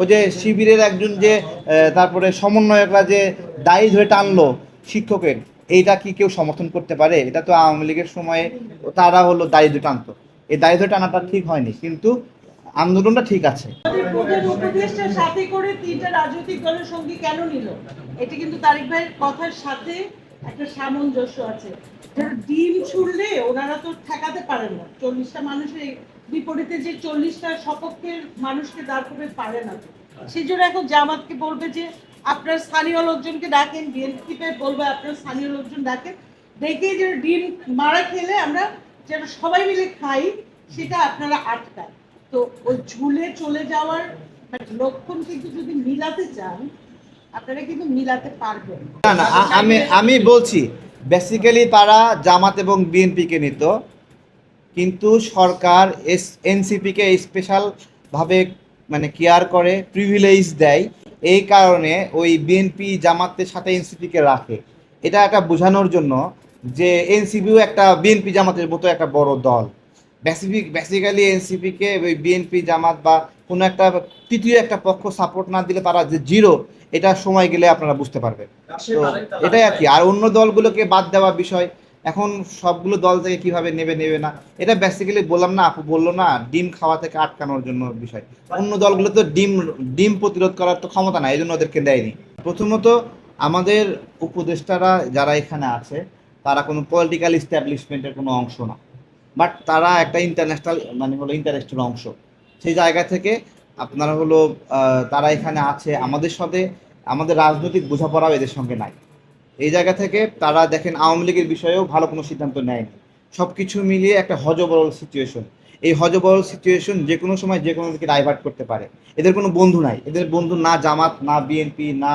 ওই যে শিবিরের একজন যে তারপরে সমন্বয়করা যে দায়ী ধরে টানলো শিক্ষকের, এইটা কি কেউ সমর্থন করতে পারে? এটা তো আওয়ামী লীগের সময়ে তারা হলো দায়ী ধরে টানতো। এই দায়ী ধরে টানাটা ঠিক হয়নি, কিন্তু আন্দোলনটা ঠিক আছে। একটা সামঞ্জস্য আছে। ডিম ছুড়লে ওনারা তো ঠেকাতে পারেন না। চল্লিশটা মানুষের বিপরীতে যে চল্লিশটা সপক্ষের মানুষকে দাঁড় করে পারে না। সেই জন্য এখন জামাতকে বলবে যে আপনার স্থানীয় লোকজনকে ডাকেন বিএনপিতে বলবে আপনার স্থানীয় লোকজন ডাকেন। ডেকে যে ডিম মারা খেলে আমরা যেন সবাই মিলে খাই সেটা আপনারা আটকায় তো ওই ঝুলে চলে যাওয়ার মানে লক্ষণ কিন্তু যদি মিলাতে চান আপনারা কিন্তু মিলাতে পারবেন। না না আমি আমি বলছি বেসিক্যালি তারা জামাত এবং বিএনপিকে নিত। কিন্তু সরকার এস এনসিপিকে স্পেশালভাবে মানে কেয়ার করে প্রিভিলেজ দেয়। এই কারণে ওই বিএনপি জামাতের সাথে এনসিপিকে রাখে। এটা একটা বোঝানোর জন্য যে এনসিপিও একটা বিএনপি জামাতের মতো একটা বড় দল। বেসিফিক বেসিক্যালি এনসিপিকে ওই বিএনপি জামাত বা কোনো একটা তৃতীয় একটা পক্ষ সাপোর্ট না দিলে তারা যে জিরো এটা সময় গেলে আপনারা বুঝতে পারবেন। তো এটাই আর কি। আর অন্য দলগুলোকে বাদ দেওয়া বিষয় এখন সবগুলো দল থেকে কীভাবে নেবে নেবে না? এটা বেসিক্যালি বললাম না, আপু বলল না, ডিম খাওয়া থেকে আটকানোর জন্য বিষয়। অন্য দলগুলো তো ডিম ডিম প্রতিরোধ করার তো ক্ষমতা নাই এই জন্য ওদেরকে দেয়নি। প্রথমত আমাদের উপদেষ্টারা যারা এখানে আছে, তারা কোনো পলিটিক্যাল ইস্টাবলিশমেন্টের কোনো অংশ না। বাট তারা একটা ইন্টারন্যাশনাল মানে হলো ইন্টারেস্টের অংশ। সেই জায়গা থেকে আপনারা হলো তারা এখানে আছে, আমাদের সাথে, আমাদের রাজনৈতিক বোঝাপড়াও এদের সঙ্গে নাই। এই জায়গা থেকে তারা দেখেন আওয়ামী লীগের বিষয়েও ভালো কোনো সিদ্ধান্ত নেয়নি। সব কিছু মিলিয়ে একটা হজবরল সিচুয়েশন এই হজবরল সিচুয়েশন যে কোনো সময় যে কোনো দিকে ডাইভার্ট করতে পারে। এদের কোনো বন্ধু নাই। এদের বন্ধু না জামাত, না বিএনপি না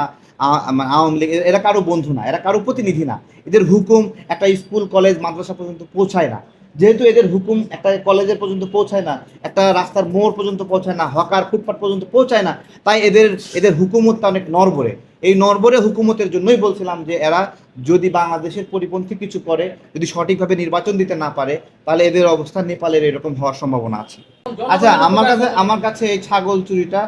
মানে আওয়ামী লীগ। এরা কারও বন্ধু না। এরা কারও প্রতিনিধি না। এদের হুকুম একটা স্কুল, কলেজ, মাদ্রাসা পর্যন্ত পৌঁছায় না। যেহেতু এদের হুকুম একটা কলেজের পর্যন্ত পৌঁছায় না, একটা রাস্তার মোড় পর্যন্ত পৌঁছায় না, হকার ফুটপাত পর্যন্ত পৌঁছায় না, তাই এদের এদের হুকুমতটা অনেক নরবরে এই নরবরে হুকুমতের জন্যই বলছিলাম যে এরা যদি বাংলাদেশের পরিপন্থী কিছু করে, যদি সঠিকভাবে নির্বাচন দিতে না পারে, তাহলে এদের অবস্থা নেপালের এরকম হওয়ার সম্ভাবনা আছে। আচ্ছা আমার কাছে আমার কাছে এই ছাগল চুরিটা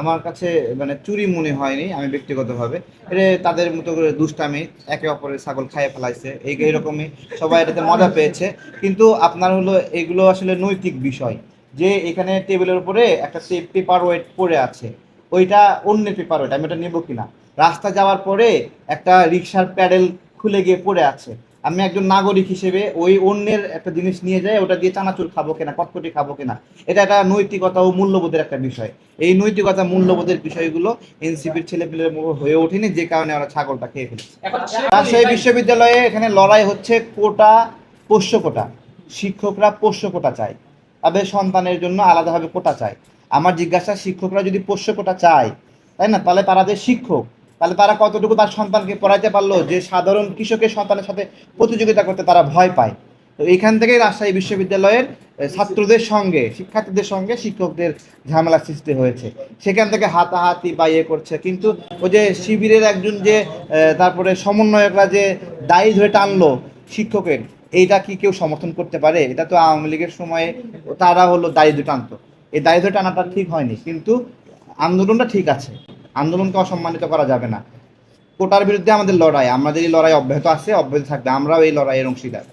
আমার কাছে মানে চুরি মনে হয়নি, আমি ব্যক্তিগতভাবে। এটা তাদের মতো করে দুষ্টামি, একে অপরের ছাগল খাইয়ে ফেলাইছে, এই, এইরকমই সবাই এটাতে মজা পেয়েছে। কিন্তু আপনার হলো, এগুলো আসলে নৈতিক বিষয়। যে এখানে টেবিলের উপরে একটা পেপার ওয়েট পড়ে আছে, ওইটা অন্য পেপার ওয়েট আমি ওটা নেব কিনা? রাস্তা যাওয়ার পরে একটা রিক্সার প্যাডেল খুলে গিয়ে পড়ে আছে। আমি একজন নাগরিক হিসেবে ওই অন্যের একটা জিনিস নিয়ে যায় ওটা দিয়ে চানাচুর খাব কিনা কটকটি খাব কিনা এটা একটা নৈতিকতা ও মূল্যবোধের একটা বিষয়। এই নৈতিকতা মূল্যবোধের বিষয়গুলো এনসিপির ছেলেপেলের হয়ে ওঠেনি যে কারণে ওরা ছাগলটা খেয়ে ফেলেছে। রাজশাহী বিশ্ববিদ্যালয়ে এখানে লড়াই হচ্ছে কোটা পোষ্য কোটা। শিক্ষকরা পোষ্য কোটা চায়। তাদের সন্তানের জন্য আলাদাভাবে কোটা চায়। আমার জিজ্ঞাসা শিক্ষকরা যদি পোষ্য কোটা চায় তাই না? তাহলে তারা যে শিক্ষক তাহলে তারা কতটুকু তার সন্তানকে পড়াইতে পারল? যে সাধারণ কৃষকের সন্তানের সাথে প্রতিযোগিতা করতে তারা ভয় পায়। তো এখান থেকেই রাজশাহী বিশ্ববিদ্যালয়ের ছাত্রদের সঙ্গে, শিক্ষার্থীদের সঙ্গে শিক্ষকদের ঝামেলা সৃষ্টি হয়েছে। সেখান থেকে হাতাহাতি বা ইয়ে করছে। কিন্তু ওই যে শিবিরের একজন যে তারপরে সমন্বয়করা যে দায়ী ধরে টানলো শিক্ষকের, এইটা কি কেউ সমর্থন করতে পারে? এটা তো আওয়ামী লীগের সময়ে তারা হলো দায়ী ধরে টানতো। এই দায়ী ধরে টানাটা ঠিক হয়নি। কিন্তু আন্দোলনটা ঠিক আছে। আন্দোলনকে অসম্মানিত করা যাবে না। কোটার বিরুদ্ধে আমাদের লড়াই আমাদের এই লড়াই অব্যাহত আছে, অব্যাহত থাকবে, আমরাও এই লড়াইয়ের অংশীদার।